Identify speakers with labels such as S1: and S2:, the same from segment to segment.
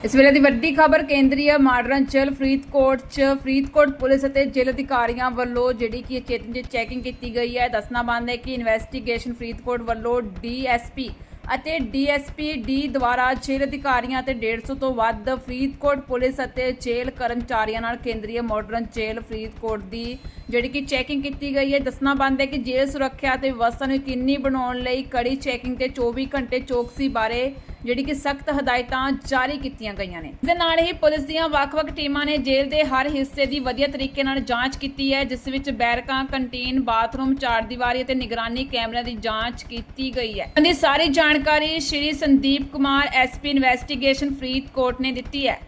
S1: ਇਸ ਵੇਲੇ ਦੀ ਵੱਡੀ ਖਬਰ ਕੇਂਦਰੀ ਮਾਡਰਨ ਜੇਲ੍ਹ ਫਰੀਦਕੋਟ 'ਚ, ਫਰੀਦਕੋਟ ਪੁਲਿਸ ਅਤੇ ਜੇਲ੍ਹ ਅਧਿਕਾਰੀਆਂ ਵੱਲੋਂ ਜਿਹੜੀ ਕਿ ਚੇਤਨ 'ਚ ਚੈਕਿੰਗ ਕੀਤੀ ਗਈ ਹੈ। ਦੱਸਣਾ ਬੰਦ ਹੈ ਕਿ ਇਨਵੈਸਟੀਗੇਸ਼ਨ ਫਰੀਦਕੋਟ ਵੱਲੋਂ ਡੀਐਸਪੀ ਅਤੇ ਡੀਐਸਪੀ ਡੀ ਦੁਆਰਾ ਜੇਲ੍ਹ ਅਧਿਕਾਰੀਆਂ ਤੇ 150 ਤੋਂ ਵੱਧ ਫਰੀਦਕੋਟ ਪੁਲਿਸ ਅਤੇ ਜੇਲ੍ਹ ਕਰਮਚਾਰੀਆਂ ਨਾਲ ਕੇਂਦਰੀ ਮਾਡਰਨ ਜੇਲ੍ਹ ਫਰੀਦਕੋਟ ਦੀ ਜਿਹੜੀ ਕਿ ਚੈਕਿੰਗ ਕੀਤੀ ਗਈ ਹੈ। ਦੱਸਣਾ ਬੰਦ ਹੈ ਕਿ ਜੇਲ੍ਹ ਸੁਰੱਖਿਆ ਤੇ ਵਿਵਸਥਾ ਨੂੰ ਯਕੀਨੀ ਬਣਾਉਣ ਲਈ ਕੜੀ ਚੈਕਿੰਗ ਤੇ 24 ਘੰਟੇ ਚੌਕਸੀ ਬਾਰੇ ਜਿਹੜੀ ਕਿ ਸਖਤ ਹਦਾਇਤਾਂ ਜਾਰੀ ਕੀਤੀਆਂ ਗਈਆਂ ਨੇ। ਇਸ ਦੇ ਨਾਲ ਹੀ ਪੁਲਿਸ ਦੀਆਂ ਵੱਖ-ਵੱਖ ਟੀਮਾਂ ਨੇ ਜੇਲ੍ਹ ਦੇ ਹਰ ਹਿੱਸੇ ਦੀ ਵਧੀਆ ਤਰੀਕੇ ਨਾਲ ਜਾਂਚ ਕੀਤੀ ਹੈ, ਜਿਸ ਵਿੱਚ ਬੈਰਕਾਂ, ਕੰਟੀਨ, ਬਾਥਰੂਮ ਚਾਰਦੀਵਾਰੀ ਅਤੇ ਨਿਗਰਾਨੀ ਕੈਮਰਿਆਂ ਦੀ ਜਾਂਚ ਕੀਤੀ ਗਈ ਹੈ। ਦੀ ਸਾਰੀ ਜਾਣਕਾਰੀ ਸ਼੍ਰੀ ਸੰਦੀਪ ਕੁਮਾਰ ਐਸਪੀ ਇਨਵੈਸਟੀਗੇਸ਼ਨ, ਫਰੀਦਕੋਟ ਨੇ ਦਿੱਤੀ ਹੈ।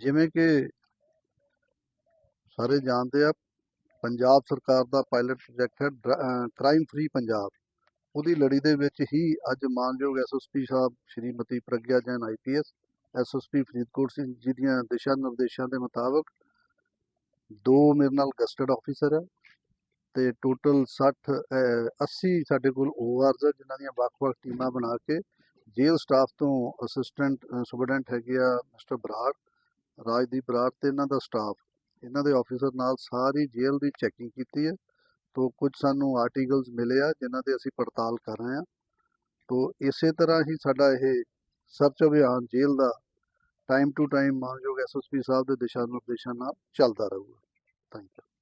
S2: ਜਿਵੇਂ ਕਿ ਸਾਰੇ ਜਾਣਦੇ ਆ ਪੰਜਾਬ ਸਰਕਾਰ ਦਾ ਪਾਇਲਟ ਪ੍ਰੋਜੈਕਟ ਹੈ ਕ੍ਰਾਈਮ ਫ੍ਰੀ ਪੰਜਾਬ। ਉਹਦੀ ਲੜੀ ਦੇ ਵਿੱਚ ਹੀ ਅੱਜ ਮਾਨਯੋਗ ਐਸਐਸਪੀ ਸਾਹਿਬ ਸ਼੍ਰੀਮਤੀ ਪ੍ਰਗਿਆ ਜੈਨ ਆਈਪੀਐਸ ਐਸਐਸਪੀ ਫਰੀਦਕੋਟ ਸਿੰਘ ਜੀ ਦੀਆਂ ਦਿਸ਼ਾ ਨਿਰਦੇਸ਼ਾਂ ਦੇ ਮੁਤਾਬਕ ਦੋ ਮੇਰੇ ਨਾਲ ਗਸਟਡ ਆਫੀਸਰ ਹੈ ਤੇ ਟੋਟਲ 60 ਅਹ, 80 ਸਾਡੇ ਕੋਲ ਓਆਰਜ਼ ਹੈ ਜਿਨ੍ਹਾਂ ਦੀਆਂ ਵੱਖ-ਵੱਖ ਟੀਮਾਂ ਬਣਾ ਕੇ ਜੇਲ੍ਹ ਸਟਾਫ ਤੋਂ ਅਸਿਸਟੈਂਟ ਸੁਪਰਡੈਂਟ ਹੈਗੇ ਆ ਮਿਸਟਰ ਬਰਾੜ ਰਾਜਦੀਪ ਬਰਾੜ ਤੇ ਇਹਨਾਂ ਦਾ ਸਟਾਫ ਇਹਨਾਂ ਦੇ ਆਫੀਸਰ ਨਾਲ ਸਾਰੀ ਜੇਲ੍ਹ ਦੀ ਚੈਕਿੰਗ ਕੀਤੀ ਹੈ। ਤੋਂ ਕੁਝ ਸਾਨੂੰ ਆਰਟੀਕਲਸ ਮਿਲੇ ਆ, ਜਿਨ੍ਹਾਂ ਤੇ ਅਸੀਂ ਪੜਤਾਲ ਕਰ ਰਹੇ ਹਾਂ। ਤੋਂ ਇਸੇ ਤਰ੍ਹਾਂ ਹੀ ਸਾਡਾ ਇਹ ਸਰਚ ਅਭਿਆਨ ਜੇਲ੍ਹ ਦਾ ਟਾਈਮ ਟੂ ਟਾਈਮ ਮਾਨਯੋਗ ਐਸਐਸਪੀ ਸਾਹਿਬ ਦੇ ਦਿਸ਼ਾ ਨਿਰਦੇਸ਼ਾਂ ਨਾਲ ਚੱਲਦਾ ਰਹੂਗਾ। Thank you